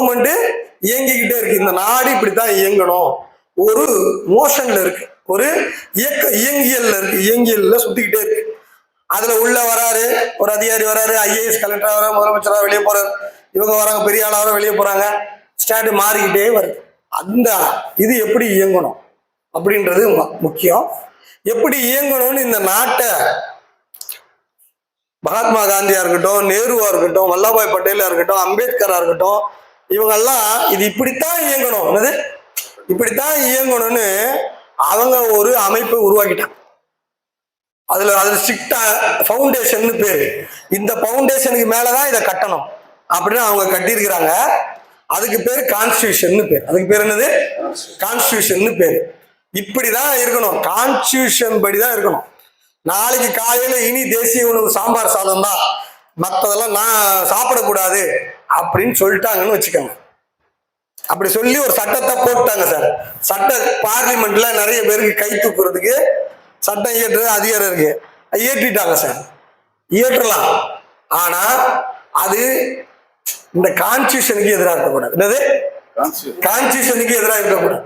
Government இயங்கிக்கிட்டே இருக்கு. இந்த நாடு இப்படித்தான் இயங்கணும். ஒரு மோஷன்ல இருக்கு. ஒரு இயக்க இயங்கியல்ல இருக்கு. இயங்கியல்ல சுத்திக்கிட்டே இருக்கு. அதுல உள்ள வராரு ஒரு அதிகாரி வராரு ஐஏஎஸ் கலெக்டரா வர முதலமைச்சரா வெளியே போறாரு. இவங்க வராங்க பெரிய ஆளா வர வெளியே போறாங்க. ஸ்டாண்ட் மாறிக்கிட்டே வருது. அந்த இது எப்படி இயங்கணும் அப்படின்றது முக்கியம். எப்படி இயங்கணும்னு இந்த நாட்டை மகாத்மா காந்தியா இருக்கட்டும் நேருவா இருக்கட்டும் வல்லபாய் பட்டேலா இருக்கட்டும் அம்பேத்கரா இருக்கட்டும் இவங்கெல்லாம் இது இப்படித்தான் இயங்கணும். என்னது? இப்படித்தான் இயங்கணும்னு அவங்க ஒரு அமைப்பை உருவாக்கிட்டாங்க. அதுல அதுல ஸ்ட்ரிக்டா ஃபவுண்டேஷன் பேரு. இந்த ஃபவுண்டேஷனுக்கு மேலதான் இதை கட்டணும். அப்படின்னு அவங்க கட்டியிருக்கிறாங்க. அதுக்கு பேர் கான்ஸ்டியூஷன் பேர். அதுக்கு பேர் என்னது? கான்ஸ்டியூஷன் பேர். இப்படிதான் இருக்கணும். கான்ஸ்டியூஷன் படிதான் இருக்கணும். நாளைக்கு காலையில இனி தேசிய உணவு சாம்பார் சாதம் தான் மற்றதெல்லாம் நான் சாப்பிடக்கூடாது அப்படின்னு சொல்லிட்டாங்கன்னு வச்சுக்கோங்க. அப்படி சொல்லி ஒரு சட்டத்தை போட்டாங்க சார். சட்ட பார்லிமெண்ட்ல நிறைய பேருக்கு கை தூக்குறதுக்கு சட்டம் இயற்றது அதிகாரம் இருக்கு. இயற்றிட்டாங்க சார். இயற்றலாம். ஆனா அது இந்த கான்ஸ்டியூஷனுக்கு எதிராக இருக்கக்கூடாது. என்னது? கான்ஸ்டியூஷனுக்கு எதிராக இருக்கக்கூடாது.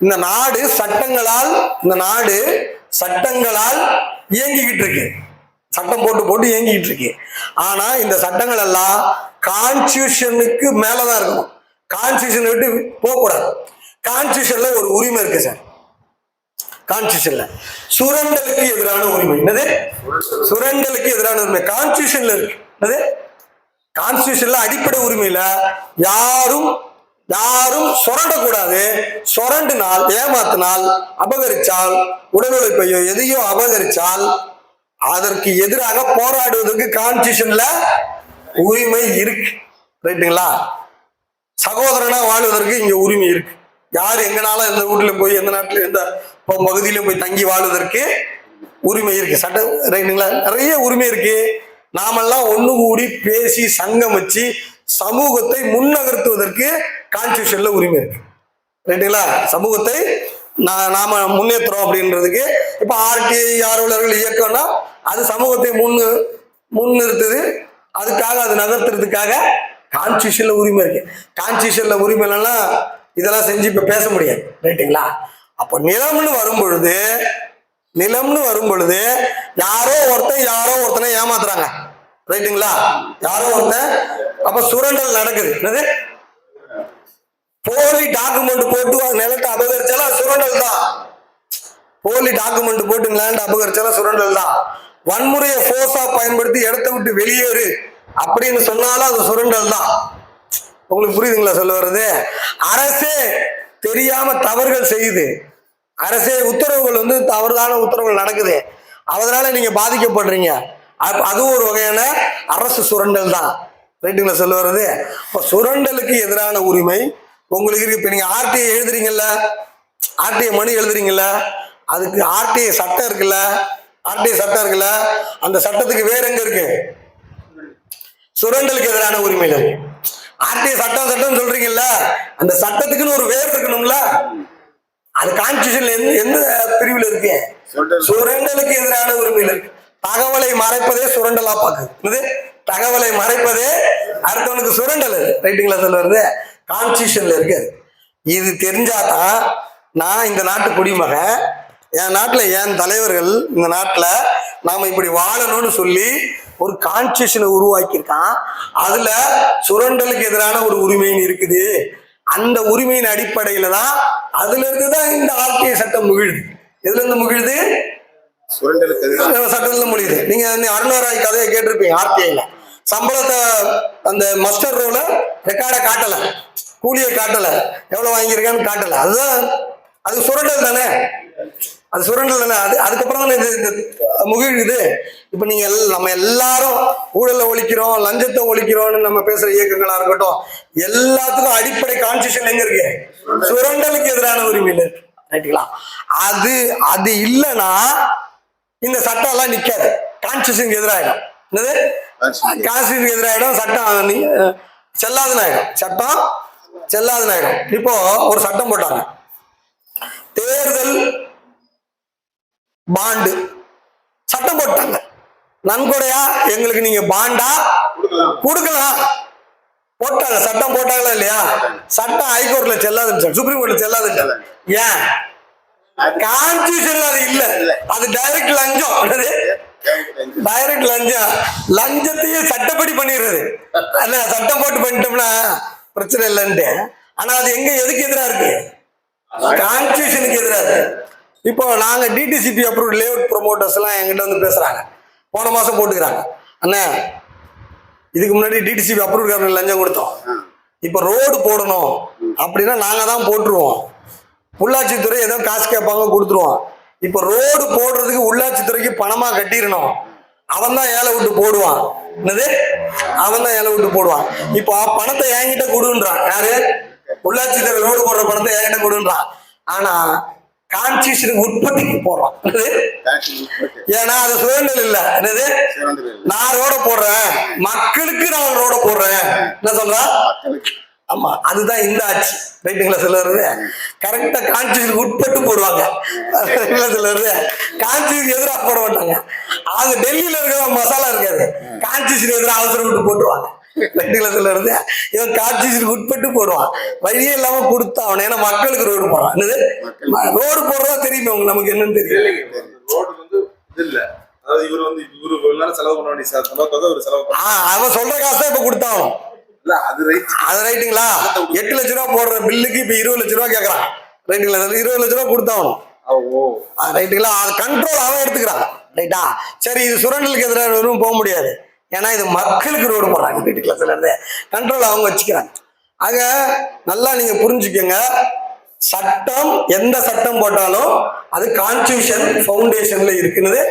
இந்த நாடு சட்டங்களால் இந்த நாடு சட்டங்களால் இயங்கிக்கிட்டு இருக்கு. சட்டம் போட்டு போட்டு இயங்கிட்டு இருக்கு. ஆனா இந்த சட்டங்கள் எல்லாம் கான்ஸ்டியூஷனுக்கு மேலதான் இருக்கணும். கான்ஸ்டியூஷன் விட்டு போகக்கூடாது. கான்ஸ்டியூஷன்ல ஒரு உரிமை இருக்கு சார் கான்ஸ்டியூஷன்ல சுரண்டலுக்கு எதிரான உரிமை. என்னது? சுரண்டலுக்கு எதிரான உரிமை. கான்ஸ்டியூஷன்ல இருக்கு. என்னது? கான்ஸ்டியூஷன்ல அடிப்படை உரிமையில யாரும் யாரும் சுரண்டக்கூடாது. சுரண்டினால் ஏமாத்தினால் அபகரிச்சால் உடல் உழைப்பையோ எதையோ அபகரிச்சால் அதற்கு எதிராக போராடுவதற்கு கான்ஸ்டியூஷன்ல உரிமை இருக்கு. ரைட்டுங்களா சகோதரனா வாழ்வதற்கு இங்க உரிமை இருக்கு. யார் எங்கனாலும் எந்த வீட்டுல போய் எந்த நாட்டுல எந்த ப- பகுதியிலும் போய் தங்கி வாழ்வதற்கு உரிமை இருக்கு. சட்ட ரைட்டுங்களா நிறைய உரிமை இருக்கு. நாமெல்லாம் ஒண்ணு கூடி பேசி சங்கம் வச்சு சமூகத்தை முன்னகர்த்துவதற்கு கான்ஸ்டியூஷன்ல உரிமை இருக்கு. ரைட்டுங்களா சமூகத்தை நாம முன்னேற்றுறோம் அப்படின்றதுக்கு இப்ப ஆர்டிஐ ஆர்வலர்கள் இயக்கம்னா அது சமூகத்தை முன்னு முன்னிறுத்துது. அதுக்காக அது நகர்த்துறதுக்காக கான்ஸ்டியூஷன்ல உரிமை இருக்கு. கான்ஸ்டியூஷன்ல உரிமை இல்லைன்னா இதெல்லாம் செஞ்சு இப்ப பேச முடியாது. ரைட்டுங்களா அப்போ நிலம்னு வரும் பொழுது நிலம்னு வரும் பொழுது யாரோ ஒருத்தன் யாரோ ஒருத்தனை ஏமாத்துறாங்க. ரைட்டுங்களா யாரோ ஒருத்தன் அப்ப சுரண்டல் நடக்குது. என்னது? போலி டாக்குமெண்ட் போட்டு நிலத்தை அபகரிச்சாலும் சுரண்டல் தான். போலி டாக்குமெண்ட் போட்டு லேண்ட் அபகரிச்சாலும் சுரண்டல் தான். வன்முறையை ஃபோர்ஸா பயன்படுத்தி இடத்த விட்டு வெளியேறு அப்படின்னு சொன்னாலும் அது சுரண்டல் தான். உங்களுக்கு புரியுதுங்களா சொல்ல வர்றது? அரசே தெரியாம தவறுகள் செய்யுது. அரசே உத்தரவுகள் வந்து தவறுதான உத்தரவுகள் நடக்குது. அதனால நீங்க பாதிக்கப்படுறீங்க. அது அதுவும் ஒரு வகையான அரசு சுரண்டல் தான். ரைட்டுங்களா சொல்ல வர்றது? இப்போ சுரண்டலுக்கு எதிரான உரிமை உங்களுக்கு இருக்கு. இப்போ நீங்க ஆர்டிஐ எழுதுறீங்கல்ல ஆர்டிஐ மனு எழுதுறீங்கல்ல அதுக்கு ஆர்டிஐ சட்டம் இருக்குல்ல ஆர்டிஐ சட்டம் இருக்குல்ல அந்த சட்டத்துக்கு வேற எங்க இருக்கு? சுரண்டலுக்கு எதிரான உரிமைகள். ஆர்டிஐ சட்டம் சட்டம் சொல்றீங்கல்ல அந்த சட்டத்துக்குன்னு ஒரு வேர் இருக்கணும்ல. அது கான்ஸ்டியூஷன்ல எந்த எந்த பிரிவுல இருக்கு? சுரண்டலுக்கு எதிரான இருக்கு. தகவலை மறைப்பதே சுரண்டலா பாக்குது? தகவலை மறைப்பதே அடுத்தவனுக்கு சுரண்டல். ரைட்டுங்களா சொல்ல வருது? கான்ஸ்டியூஷன்ல இருக்கு. இது தெரிஞ்சாதான் நான் இந்த நாட்டு குடிமகன் என் நாட்டுல என் தலைவர்கள் இந்த நாட்டுல நாம இப்படி வாழணும்னு சொல்லி ஒரு கான்ஸ்டியூஷனை உருவாக்கியிருக்கான். அதுல சுரண்டலுக்கு எதிரான ஒரு உரிமைன்னு இருக்குது. அந்த உரிமையின் அடிப்படையில தான் அதுல இருந்து தான் இந்த ஆர்டிஐ சட்டம் முகிழுது. எதுல இருந்து முகிழுது? சுரண்டலுக்கு சட்டத்துல முடியுது நீங்க இந்த அருணாராய் கதையை கேட்டிருப்பீங்க ஆர்டிஐல. சம்பளத்தை அந்த மஸ்டர் ரோல ரெக்கார்டை காட்டலை. கூலியை காட்டலை. எவ்வளோ வாங்கியிருக்கான்னு காட்டலை. அதுதான் அது சுரண்டல் தானே? அது சுரண்டல் தானே? அது அதுக்கப்புறம் தானே இது இது முகிழுது நீங்கள் எல்- நம்ம எல்லாரும் ஊழலை ஒழிக்கிறோம் லஞ்சத்தை ஒழிக்கிறோம்னு நம்ம பேசுகிற இயக்கங்களாக இருக்கட்டும் எல்லாத்துக்கும் அடிப்படை கான்ஸ்டியூஷன் எங்கே இருக்கு? சுரண்டலுக்கு எதிரான உரிமையில் ரைட்டுங்களா அது அது இல்லைன்னா இந்த சட்டம்லாம் நிற்காது கான்ஸ்டியூஷனுக்கு எதிராகிடும் என்னது? கான்ஸ்டியூஷனுக்கு எதிராயிடும் சட்டம் நீ- அஹ் செல்லாதுன்னு ஆயிடும் சட்டம் செல்லாதுன்னு ஆயிடும் இப்போ ஒரு சட்டம் போட்டாங்க. தேர்தல் பாண்டு. சட்டம் போட்டாங்க. நன்கொடையா? எங்களுக்கு நீங்க பாண்டா? கொடுக்கலாம். போட்டாங்க. சட்டம் போட்டாங்களா இல்லையா? சட்டம் ஹைகோர்ட்ல செல்லாதுன்னு சுப்ரீம் கோர்ட்ல செல்லாதுன்னு ஏன்? கான்ஸ்டியூஷன்ல அது இல்ல. அது டைரக்ட் லஞ்சம். டைரக்ட் லஞ்சம். லஞ்சத்தையே சட்டப்படி பண்ணிடுறது. அல்ல சட்டம் போட்டு பண்ணிட்டோம்னா பிரச்சனை இல்லைன்ட்டு. ஆனா அது எங்க எதுக்கு எதிராக இருக்கு? கான்ஸ்டியூஷனுக்கு எதிராக இருக்கு. இப்போ நாங்க டிடிசிபி அப்ரூவ் லேஅவுட் ப்ரொமோட்டர்ஸ் எல்லாம் எங்கிட்ட வந்து பேசுறாங்க. போன மாசம் போட்டுக்கிறாங்க. அண்ணா இதுக்கு முன்னாடி டிடிசிபி அப்ரூவ் காரணம் லஞ்சம் கொடுத்தோம். இப்போ ரோடு போடணும். அப்படின்னா நாங்க தான் போட்டுருவோம். உள்ளாட்சித்துறை ஏதோ காசு கேட்பாங்க கொடுத்துருவோம். இப்போ ரோடு போடுறதுக்கு உள்ளாட்சித்துறைக்கு பணமா கட்டிடணும். அவன் தான் ஏழை விட்டு போடுவான். என்னது? அவன் தான் ஏழை விட்டு போடுவான். இப்போ பணத்தை என்கிட்ட கொடுன்றான். யாரு? உள்ளாட்சித்துறை ரோடு போடுற பணத்தை என்கிட்ட கொடுன்றான். ஆனா கான்ஸ்டியூஷனுக்கு உற்பத்திக்கு போடுறான். ஏன்னா அது சுதந்திரம் இல்ல. என்னது? நான் ரோட போடுறேன். மக்களுக்கு நான் ரோட போடுறேன். என்ன சொல்றா? ஆமா அதுதான் இந்த ஆட்சி. ரைட்டுங்களா சொல்லுறது கரெக்டா கான்ஸ்டியூஷனுக்கு உட்பட்டு போடுவாங்க. ரைட்டுங்களா சொல்லுறது கான்ஸ்டியூஷன் எதிராக போட மாட்டாங்க. அவங்க டெல்லியில இருக்கிற மசாலா இருக்காது. கான்ஸ்டியூஷன் எதிராக அவசரம் விட்டு போட்டுருவாங்க. ரைட்டுங்களா சொல்லுறது இவன் கான்ஸ்டியூஷனுக்கு உட்பட்டு போடுவான். வழியே இல்லாம கொடுத்தா அவன் ஏன்னா மக்களுக்கு ரோடு போடுறான். என்னது? ரோடு போடுறதா தெரியுமே உங்களுக்கு. நமக்கு என்னன்னு தெரியும். ரோடு வந்து இல்ல. அதாவது இவர் வந்து இவரு செலவு பண்ண வேண்டிய சம்பள தொகை செலவு அவன் சொல்ற காசு தான் இப்ப கொடுத்தாகணும் இல்ல அது ரைட் அது ரைட்டுங்களா எட்டு லட்ச ரூபா போடுற பில்லுக்கு இப்ப இருபது லட்ச ரூபா கேக்குறான். ரைட்டுங்களா இருபது லட்ச ரூபா கொடுத்தாகணும் ரைட்டுங்களா அது கண்ட்ரோல் அவன் எடுத்துக்கிறான். ரைட்டா? சரி இது சுரண்டலுக்கு எதிராக வெறும் போக முடியாது. ஏன்னா இது மக்களுக்கு ரோடு போடுறாங்க ரைட்டுங்களா சிலர் கண்ட்ரோல் அவங்க வச்சுக்கிறாங்க. ஆக நல்லா நீங்க புரிஞ்சுக்கங்க. சட்டம் எந்த சட்டம் போட்டாலும் அது கான்ஸ்டியூஷன் ஃபவுண்டேஷன்ல இருக்குன்னு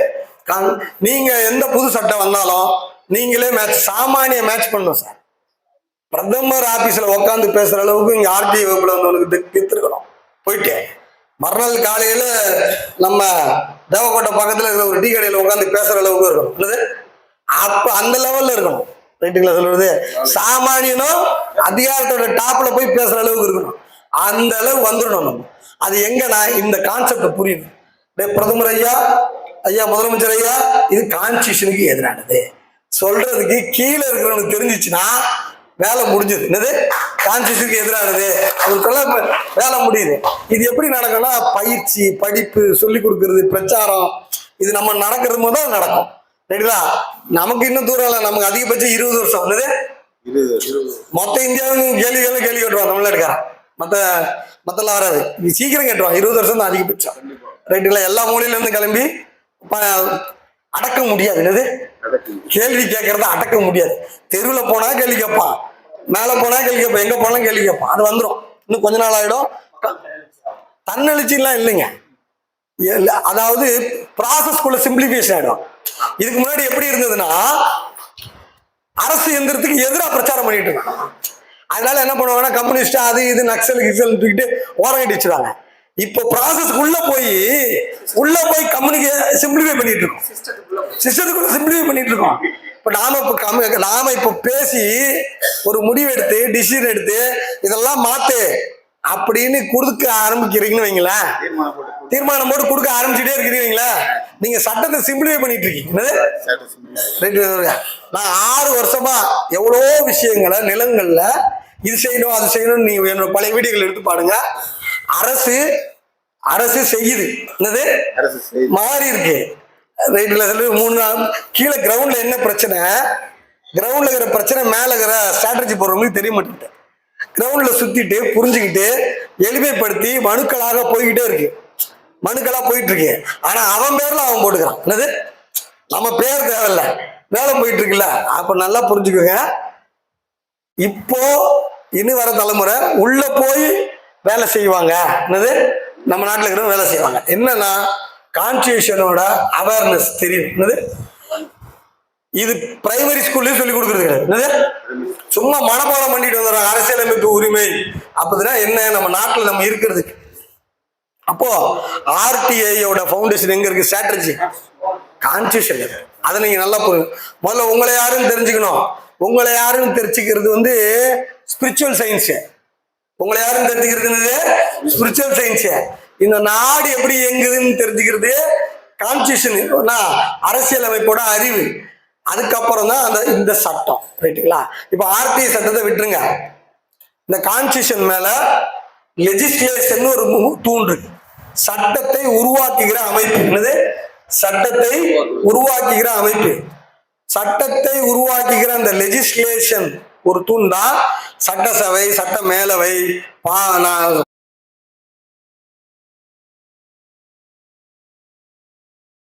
கான்- நீங்க எந்த புது சட்டம் வந்தாலும் நீங்களே மேட்ச் சாமானிய மேட்ச் பண்ணணும் சார். பிரதமர் ஆபீஸ்ல உட்காந்து பேசுற அளவுக்கு இங்க ஆர்டி வகுப்புல வந்தவனுக்கு வித்துருக்கணும் போயிட்டேன் மறுநாள் காலையில நம்ம தேவக்கோட்டை பக்கத்துல இருக்கிற ஒரு டீ கடையில உட்காந்து பேசுற அளவுக்கு இருக்கணும். என்னது? அப்ப அந்த லெவல்ல இருக்கணும். ரைட்டுங்களா சொல்றது? சாமானியனும் அதிகாரத்தோட டாப்ல போய் பேசுற அளவுக்கு இருக்கணும். அந்த அளவுக்கு வந்துடணும் நம்ம. அது எங்கன்னா இந்த கான்செப்ட் புரியுது டேய் பிரதமர் ஐயா ஐயா முதலமைச்சர் ஐயா இது கான்ஸ்டியூஷனுக்கு எதிரானது. சொல்றதுக்கு கீழே இருக்கிறவனுக்கு தெரிஞ்சிச்சுன்னா வேலை முடிஞ்சது. என்னது? கான்ஸ்டியூஷனுக்கு எதிரானது அவருக்கெல்லாம் இப்ப வேலை முடியுது. இது எப்படி நடக்கும்னா பயிற்சி படிப்பு சொல்லி கொடுக்கறது பிரச்சாரம் இது நம்ம நடக்கிறது போது தான் நடக்கும். சரிங்களா? நமக்கு இன்னும் தூரம் இல்லை. நமக்கு அதிகபட்சம் இருபது வருஷம். என்னது? மொத்த இந்தியாவுக்கும் கேள்விகளும் கேள்வி கேட்டுருவான் தமிழ்நாட்டுக்காரன். மற்ற மத்தெல்லாம் வராது. சீக்கிரம் கேட்டுருவான் இருபது வருஷம் தான் அதிகபட்சம் ரைட்டுங்களா? எல்லா மூலையில இருந்து கிளம்பி அடக்க முடியாது. என்னது? கேள்வி கேட்கறத அடக்க முடியாது. தெருவில் போனா கேள்வி கேட்பான். மேலே போனா கேள்வி கேட்பான். எங்க போனாலும் கேள்வி கேட்பான். அது வந்துடும் இன்னும் கொஞ்ச நாள் ஆகிடும் தன்னெழுச்சிலாம் இல்லைங்க. அதாவது ப்ராசஸ்குள்ள சிம்பிளிஃபிகேஷன் ஆகிடும் இதுக்கு முன்னாடி எப்படி இருந்ததுன்னா அரசு எந்திரத்துக்கு எதிராக பிரச்சாரம் பண்ணிட்டு இருந்தாங்க. அதனால என்ன பண்ணுவாங்கன்னா கம்யூனிஸ்ட் அது இது நக்சல் கிக்சல் தூக்கிட்டு ஓரம் வச்சுருவாங்க இப்போ ப்ராசஸ் உள்ள போய் உள்ள போய் கம்யூனிகே சிம்பிளிஃபை பண்ணிட்டு இருக்கோம் சிஸ்டத்துக்குள்ள சிம்பிளிஃபை பண்ணிட்டு இருக்கோம் இப்போ நாம இப்போ கம்மி நாம இப்போ பேசி ஒரு முடிவு எடுத்து டிசிஷன் எடுத்து இதெல்லாம் மாத்து அப்படின்னு கொடுக்க ஆரம்பிக்கிறீங்கன்னு வைங்களேன். தீர்மானம் போட்டு கொடுக்க ஆரம்பிச்சுட்டே இருக்கிறீங்களா நீங்க சட்டத்தை சிம்பிளிஃபை பண்ணிட்டு இருக்கீங்க. நான் ஆறு வருஷமா எவ்வளோ விஷயங்களை நிலங்கள்ல இது செய்யணும் அது செய்யணும்னு நீங்க என்னோட பழைய வீடியோகள் எடுத்து பாருங்க. அரசு அரசு செய்யுது. என்னது? மாறி இருக்கு. ரைட்ல சொல்லி மூணு நாள். கீழே கிரவுண்ட்ல என்ன பிரச்சனை? கிரவுண்ட்ல இருக்கிற பிரச்சனை மேல இருக்கிற ஸ்ட்ராட்டஜி போடுறவங்களுக்கு தெரிய மாட்டேங்குது கிரவுண்ட்ல சுத்திட்டு புரிஞ்சுக்கிட்டு எளிமைப்படுத்தி மனுக்களாக போய்கிட்டே இருக்கு. மனுக்களா போயிட்டு இருக்கு ஆனா அவன் பேர்ல அவன் போட்டுக்கிறான். என்னது? நம்ம பேர் தேவையில்ல. வேலை போயிட்டு இருக்குல்ல அப்ப நல்லா புரிஞ்சுக்கோங்க. இப்போ இனி வர தலைமுறை உள்ள போய் வேலை செய்வாங்க. என்னது? நம்ம நாட்டில் இருக்கிறவங்க வேலை செய்வாங்க. என்னன்னா கான்ஸ்டியூஷனோட அவேர்னஸ் தெரியும். என்னது? இது பிரைமரி ஸ்கூல்லையும் சொல்லி கொடுக்குறது கிடையாது என்னது? சும்மா மனப்பாடம் பண்ணிட்டு வந்துடுறாங்க அரசியலமைப்பு உரிமை. அப்பதான் என்ன? நம்ம நாட்டில் நம்ம இருக்கிறதுக்கு. அப்போ ஆர்டிஐயோட ஃபவுண்டேஷன் எங்க இருக்கு? ஸ்ட்ராட்டஜி கான்ஸ்டியூஷன் அதை நீங்க நல்லா புரியும் முதல்ல உங்களை யாருன்னு தெரிஞ்சுக்கணும். உங்களை யாருன்னு தெரிஞ்சுக்கிறது வந்து ஸ்பிரிச்சுவல் சயின்ஸ் உங்களை யாரும் தெரிஞ்சுக்கிறது ஸ்பிரிச்சுவல் சயின்ஸ் இந்த நாடு எப்படி இயங்குதுன்னு தெரிஞ்சுக்கிறது கான்ஸ்டியூஷன் அரசியலமைப்போட அறிவு. அதுக்கப்புறம் தான் அந்த இந்த சட்டம் ரைட்டுங்களா இப்போ ஆர்டிஐ சட்டத்தை விட்டுருங்க. இந்த கான்ஸ்டியூஷன் மேல லெஜிஸ்லேஷன் ஒரு தூண்டு தூண் இருக்கு. சட்டத்தை உருவாக்குகிற அமைப்பு. என்னது? சட்டத்தை உருவாக்குகிற அமைப்பு. சட்டத்தை உருவாக்குகிற அந்த லெஜிஸ்லேஷன் ஒரு தூண் தான் சட்டசபை சட்ட மேலவை பா-